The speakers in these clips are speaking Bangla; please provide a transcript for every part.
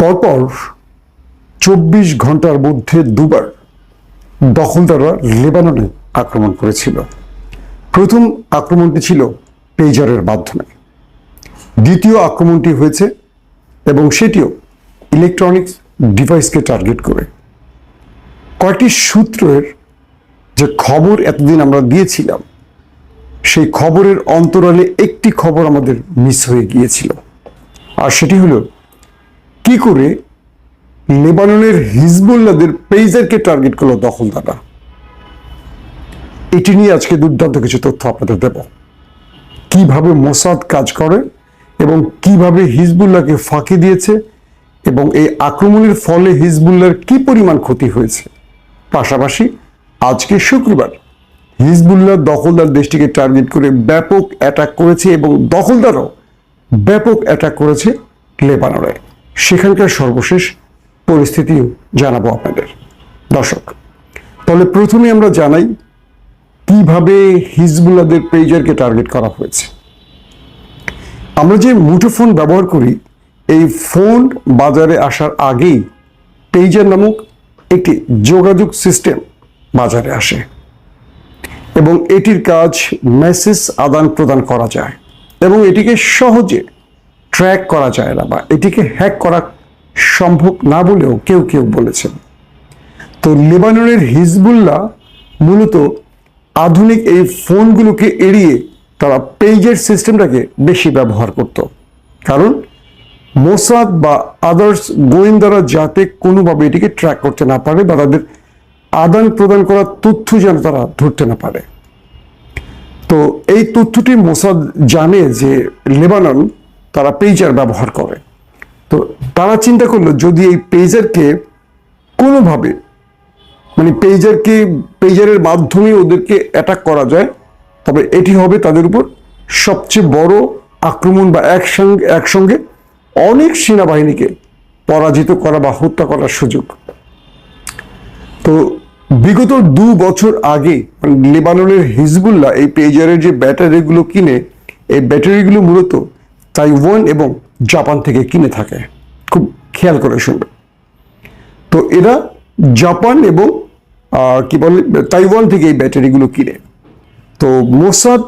পরপর চব্বিশ ঘণ্টার মধ্যে দুবার দখলদাররা লেবাননে আক্রমণ করেছিল। প্রথম আক্রমণটি ছিল পেজারের মাধ্যমে। দ্বিতীয় আক্রমণটি হয়েছে এবং সেটিও ইলেকট্রনিক্স ডিভাইসকে টার্গেট করে। কয়েকটি সূত্রের যে খবর এতদিন আমরা দিয়েছিলাম, সেই খবরের অন্তরালে একটি খবর আমাদের মিস হয়ে গিয়েছিল। আর সেটি হলো কি করে লেবাননের হিজবুল্লাদের পেইজারকে টার্গেট করল দখলদাররা এটি নিয়ে আজকে দুর্দান্ত কিছু তথ্য আপনাদের দেব। কীভাবে মোসাদ কাজ করে এবং কীভাবে হিজবুল্লাহকে ফাঁকি দিয়েছে এবং এই আক্রমণের ফলে হিজবুল্লাহর কি পরিমাণ ক্ষতি হয়েছে? পাশাপাশি আজকে শুক্রবার হিজবুল্লাহ দখলদার দেশটিকে টার্গেট করে ব্যাপক অ্যাটাক করেছে এবং দখলদারও ব্যাপক অ্যাটাক করেছে লেবাননে। সেখানকার সর্বশেষ পরিস্থিতিও জানাব আপনাদের। দর্শক, তাহলে প্রথমে আমরা জানাই কীভাবে হিজবুল্লাদের পেজারকে টার্গেট করা হয়েছে। আমরা যে মুঠোফোন ব্যবহার করি, এই ফোন বাজারে আসার আগেই পেজার নামক একটি যোগাযোগ সিস্টেম বাজারে আসে এবং এটির কাজ মেসেজ আদান প্রদান করা যায় এবং এটিকে সহজে ট্র্যাক করা যায় না বা এটিকে হ্যাক করা সম্ভব না বলেও কেউ কেউ বলেছেন। তো লেবাননের হিজবুল্লাহ মূলত আধুনিক এই ফোনগুলোকে এড়িয়ে তারা পেজের সিস্টেমটাকে বেশি ব্যবহার করত। কারণ মোসাদ বা আদার্স গোয়েন্দারা যাতে কোনোভাবে এটিকে ট্র্যাক করতে না পারে বা তাদের আদান প্রদান করা তথ্য যেন তারা ধরতে না পারে। তো এই তথ্যটি মোসাদ জানে যে লেবানন তারা পেজার ব্যবহার করে। তো তারা চিন্তা করল, যদি এই পেজারকে কোনোভাবে মানে পেজারকে পেজারের মাধ্যমে ওদেরকে অ্যাটাক করা যায়, তবে এটি হবে তাদের উপর সবচেয়ে বড় আক্রমণ বা একসঙ্গে একসঙ্গে অনেক সেনাবাহিনীকে পরাজিত করা বা হত্যা করার সুযোগ। তো বিগত দু বছর আগে মানে লেবাননের হিজবুল্লাহ এই পেজারের যে ব্যাটারিগুলো কিনে, এই ব্যাটারিগুলো মূলত তাইওয়ান এবং জাপান থেকে কিনে থাকে। খুব খেয়াল করে শুনবে। তো এরা জাপান এবং কি বলে, তাইওয়ান থেকে এই ব্যাটারিগুলো কিনে। তো মোসাদ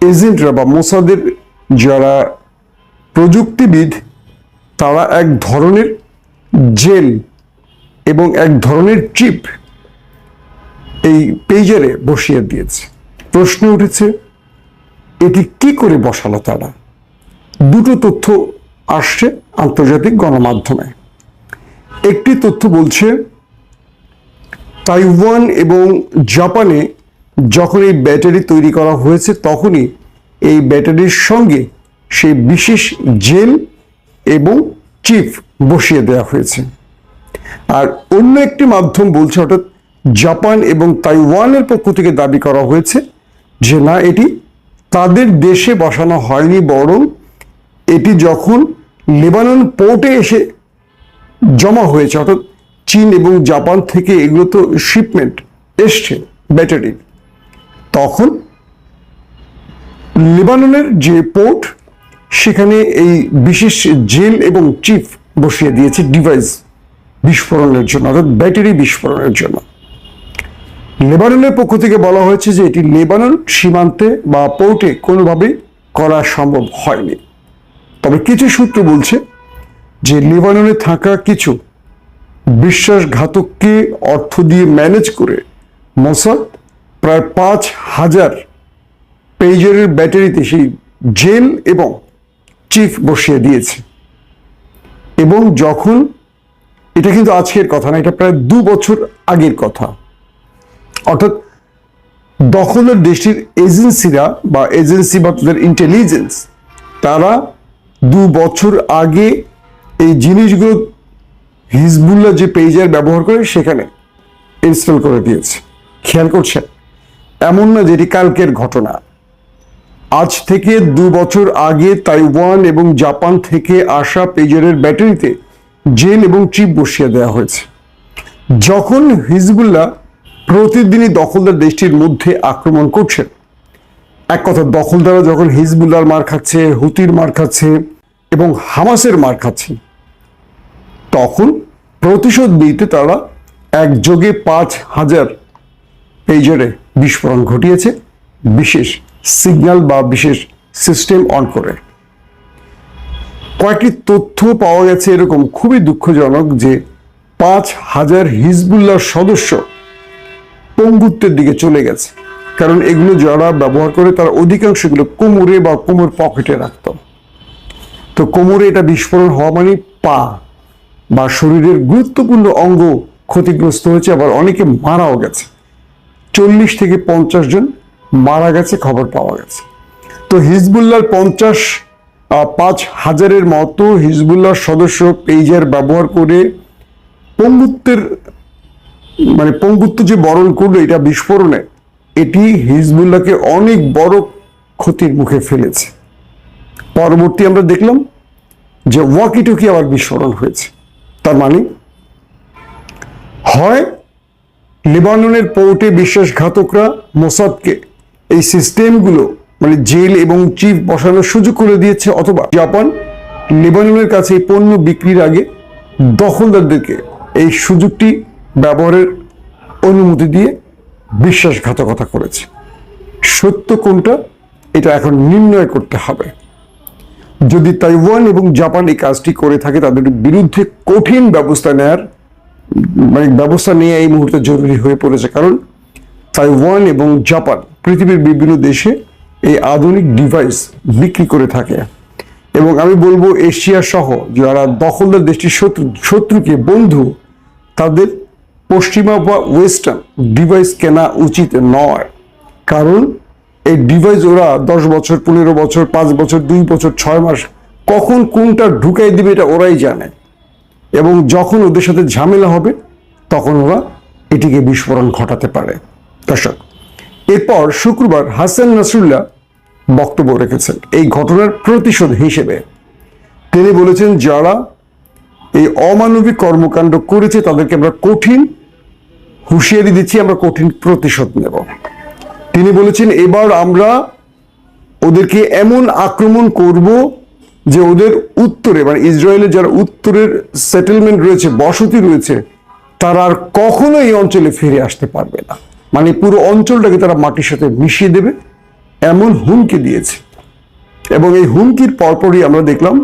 এজেন্টরা বা মোসাদের যারা প্রযুক্তিবিদ, তারা এক ধরনের জেল এবং এক ধরনের চিপ এই পেজারে বসিয়ে দিয়েছে। প্রশ্ন উঠেছে, এটি কি করে বসালো তারা? দুটো তথ্য আসছে আন্তর্জাতিক গণমাধ্যমে। একটি তথ্য বলছে, তাইওয়ান এবং জাপানে যখন এই ব্যাটারি তৈরি করা হয়েছে, তখনই এই ব্যাটারির সঙ্গে সেই বিশেষ জেল এবং চিপ বসিয়ে দেওয়া হয়েছে। আর অন্য একটি মাধ্যম বলছে, অর্থাৎ জাপান এবং তাইওয়ানের পক্ষ থেকে দাবি করা হয়েছে যে না, এটি তাদের দেশে বসানো হয়নি, বরং এটি যখন লেবানন পোর্টে এসে জমা হয়েছে, অর্থাৎ চীন এবং জাপান থেকে এগুলো তো শিপমেন্ট এসছে ব্যাটারি তখন লেবাননের যে পোর্ট সেখানে এই বিশেষ জেল এবং চিপ বসিয়ে দিয়েছে ডিভাইস বিস্ফোরণের জন্য, অর্থাৎ ব্যাটারি বিস্ফোরণের জন্য। লেবাননের পক্ষ থেকে বলা হয়েছে যে এটি লেবানন সীমান্তে বা পোর্টে কোনোভাবেই করা সম্ভব হয়নি। তবে কিছু সূত্র বলছে যে লেবাননে থাকা কিছু বিশ্বাসঘাতককে অর্থ দিয়ে ম্যানেজ করে মোসাদ প্রায় পাঁচ হাজার পেজারের ব্যাটারিতে সেই জেল এবং চিফ বসিয়ে দিয়েছে। এবং যখন এটা কিন্তু আজকের কথা না, এটা প্রায় দু বছর আগের কথা। অর্থাৎ দখলের দেশটির এজেন্সিরা বা এজেন্সি বা তাদের ইন্টেলিজেন্স তারা দু বছর আগে এই জিনিসগুলো হিজবুল্লাহ যে পেজার ব্যবহার করে সেখানে ইনস্টল করে দিয়েছে। খেয়াল করছেন? এমন না যেটি কালকের ঘটনা। আজ থেকে দু বছর আগে তাইওয়ান এবং জাপান থেকে আসা পেজারের ব্যাটারিতে জেল এবং চিপ বসিয়ে দেওয়া হয়েছে। যখন হিজবুল্লাহ প্রতিদিনই দখলদার দেশটির মধ্যে আক্রমণ করছে এক কথা দখলদাররা যখন হিজবুল্লাহর মার খাচ্ছে, হুতির মার খাচ্ছে এবং হামাসের মার খাচ্ছে তখন প্রতিশোধ নিতে তারা একযোগে পাঁচ হাজার পেজারে বিস্ফোরণ ঘটিয়েছে, বিশেষ সিগন্যাল বা বিশেষ সিস্টেম অন করে। কয়েকটি তথ্য পাওয়া গেছে এরকম খুবই দুঃখজনক যে পাঁচ হাজার হিজবুল্লাহ সদস্য পঙ্গুত্বের দিকে চলে গেছে। কারণ এগুলো যারা ব্যবহার করে তারা অধিকাংশগুলো কোমরে বা কোমর পকেটে রাখত। তো কোমরে এটা বিস্ফোরণ হওয়া মানে পা বা শরীরের গুরুত্বপূর্ণ অঙ্গ ক্ষতিগ্রস্ত হয়েছে, আবার অনেকে মারাও গেছে। চল্লিশ থেকে পঞ্চাশ জন মারা গেছে, খবর পাওয়া গেছে। তো হিজবুল্লাহর পঞ্চাশ পাঁচ হাজারের মতো হিজবুল্লাহ সদস্য পেইজার ব্যবহার করে পঙ্গুত্বের মানে পঙ্গুত্ব যে বরণ করল এটা বিস্ফোরণে, এটি হিজবুল্লাহকে অনেক বড় ক্ষতির মুখে ফেলেছে। পরবর্তী আমরা দেখলাম যে ওয়াকিটকি আবার বিস্ফোরণ হয়েছে। তার মানে হয় লেবাননের পোর্টে বিশ্বাসঘাতকরা মোসাদকে এই সিস্টেমগুলো মানে জেল এবং চিফ বসানোর সুযোগ করে দিয়েছে, অথবা জাপান লেবাননের কাছে পণ্য বিক্রির আগে দখলদারদেরকে এই সুযোগটি ব্যবহারের অনুমতি দিয়ে বিশ্বাসঘাতকতা করেছে। সত্য কোনটা? এটা এখন নির্ণয় করতে হবে। যদি তাইওয়ান এবং জাপান এই কাজটি করে থাকে, তাদের বিরুদ্ধে কঠিন ব্যবস্থা নেয়ার মানে ব্যবস্থা নেওয়া এই মুহূর্তে জরুরি হয়ে পড়েছে। কারণ তাইওয়ান এবং জাপান পৃথিবীর বিভিন্ন দেশে এই আধুনিক ডিভাইস বিক্রি করে থাকে। এবং আমি বলব এশিয়া সহ যারা দখলদার দেশটির শত্রু, শত্রুকে বন্ধু, তাদের পশ্চিমা বা ওয়েস্টার্ন ডিভাইস কেনা উচিত নয়। কারণ এই ডিভাইস ওরা দশ বছর, পনেরো বছর, পাঁচ বছর, দুই বছর, ছয় মাস, কখন কোনটা ঢুকাই দিবে এটা ওরাই জানে। এবং যখন ওদের সাথে ঝামেলা হবে, তখন ওরা এটিকে বিস্ফোরণ ঘটাতে পারে। দর্শক, এরপর শুক্রবার হাসান নাসরুল্লাহ বক্তব্য রেখেছেন এই ঘটনার প্রতিশোধ হিসেবে। তিনি বলেছেন, যারা এই অমানবিক কর্মকাণ্ড করেছে, তাদেরকে আমরা কঠিন হুঁশিয়ারি দিচ্ছি, আমরা কঠিন প্রতিশোধ নেব। তিনি বলেছেন, এবার আমরা ওদেরকে এমন আক্রমণ করব যে ওদের উত্তরে মানে ইসরায়েলের যারা উত্তরের সেটেলমেন্ট রয়েছে, বসতি রয়েছে, তারা আর কখনো এই অঞ্চলে ফিরে আসতে পারবে না। মানে পুরো অঞ্চলটাকে তারা মাটির সাথে মিশিয়ে দেবে, এমন হুমকি দিয়েছে। এবং এই হুমকির পরপরই আমরা দেখলাম,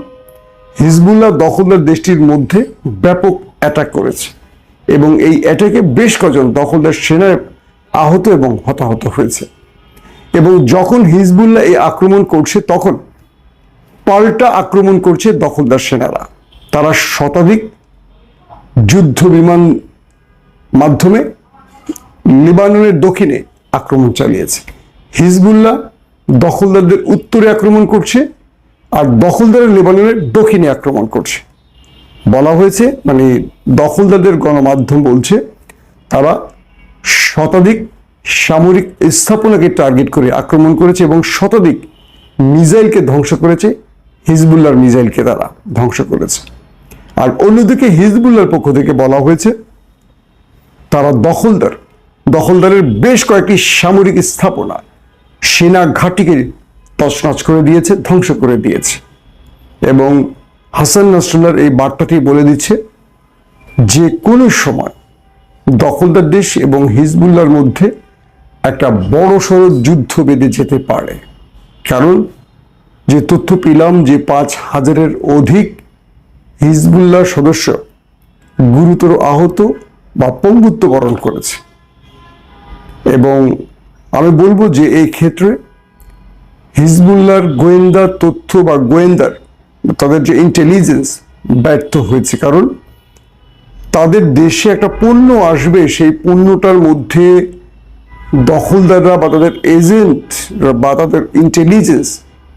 হিজবুল্লাহ দখলদার দেশটির মধ্যে ব্যাপক অ্যাটাক করেছে। এবং এই অ্যাটাকে বেশ কজন দখলদার সেনা আহত এবং হতাহত হয়েছে। এবং যখন হিজবুল্লাহ এই আক্রমণ করছে, তখন পাল্টা আক্রমণ করছে দখলদার সেনারা। তারা শতাধিক যুদ্ধ বিমান মাধ্যমে লিবাননের দক্ষিণে আক্রমণ চালিয়েছে। হিজবুল্লাহ দখলদারদের উত্তরে আক্রমণ করছে আর দখলদারের লেবাননের দক্ষিণে আক্রমণ করছে। বলা হয়েছে মানে দখলদারদের গণমাধ্যম বলছে, তারা শতাধিক সামরিক স্থাপনাকে টার্গেট করে আক্রমণ করেছে এবং শতাধিক মিসাইলকে ধ্বংস করেছে, হিজবুল্লাহর মিসাইলকে তারা ধ্বংস করেছে। আর অন্যদিকে হিজবুল্লাহর পক্ষ থেকে বলা হয়েছে, তারা দখলদার। দখলদারের বেশ কয়েকটি সামরিক স্থাপনা সেনা ঘাঁটিকে তছনছ করে দিয়েছে, ধ্বংস করে দিয়েছে। এবং হাসান নাসরুল্লাহর এই বার্তাটি বলে দিচ্ছে, যে কোনো সময় দখলদার দেশ এবং হিজবুল্লাহর মধ্যে একটা বড় সড়ো যুদ্ধ বেঁধে যেতে পারে। কারণ যে তথ্য পেলাম যে পাঁচ হাজারের অধিক হিজবুল্লাহ সদস্য গুরুতর আহত বা পঙ্গুত্ব বরণ করেছে। এবং আমি বলব যে এই ক্ষেত্রে হিজবুল্লাহর গোয়েন্দা তথ্য বা গোয়েন্দার, তাদের যে ইন্টেলিজেন্স ব্যর্থ হয়েছে। কারণ তাদের দেশে একটা পণ্য আসবে, সেই পণ্যটার মধ্যে দখলদাররা বা তাদের এজেন্ট বা তাদের ইন্টেলিজেন্স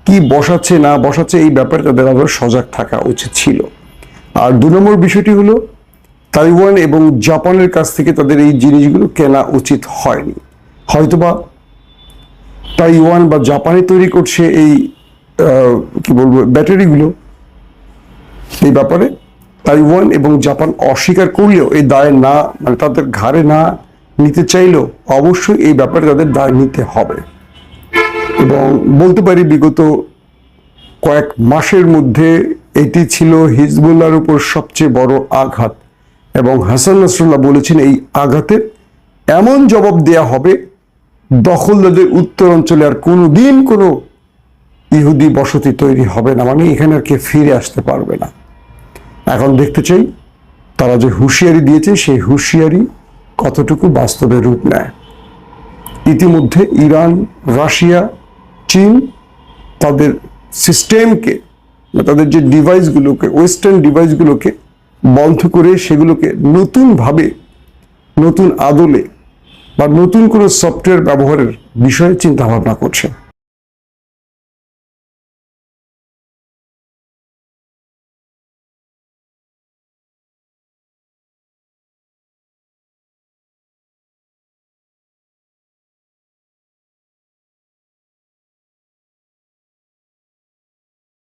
কি বসাচ্ছে, না বসাচ্ছে, এই ব্যাপারে তাদের আরও সজাগ থাকা উচিত ছিল। আর দু নম্বর বিষয়টি হলো, তাইওয়ান এবং জাপানের কাছ থেকে তাদের এই জিনিসগুলো কেনা উচিত হয়নি। হয়তোবা তাইওয়ান বা জাপানে তৈরি করছে এই কি বলব, ব্যাটারিগুলো, এই ব্যাপারে। তাইওয়ান এবং জাপান অস্বীকার করলেও এই দায় না মানে তাদের ঘাড়ে না নিতে চাইলেও অবশ্যই এই ব্যাপারে তাদের দায় নিতে হবে। এবং বলতে পারি বিগত কয়েক মাসের মধ্যে এটি ছিল হিজবুল্লাহর উপর সবচেয়ে বড় আঘাত এবং হাসান নাসরুল্লাহ বলেছেন এই আঘাতের এমন জবাব দেয়া হবে, দখলদারদের উত্তর অঞ্চলে আর কোনো দিন কোনো ইহুদি বসতি তৈরি হবে না মানে এখানে আর কে ফিরে আসতে পারবে না। এখন দেখতে চাই তারা যে হুঁশিয়ারি দিয়েছে, সেই হুঁশিয়ারি কতটুকু বাস্তবে রূপ নেয়। ইতিমধ্যে ইরান, রাশিয়া, চীন তাদের সিস্টেমকে তাদের যে ডিভাইসগুলোকে, ওয়েস্টার্ন ডিভাইসগুলোকে বন্ধ করে সেগুলোকে নতুনভাবে, নতুন আদলে বা নতুন কোনো সফটওয়্যার ব্যবহারের বিষয়ে চিন্তাভাবনা করছে।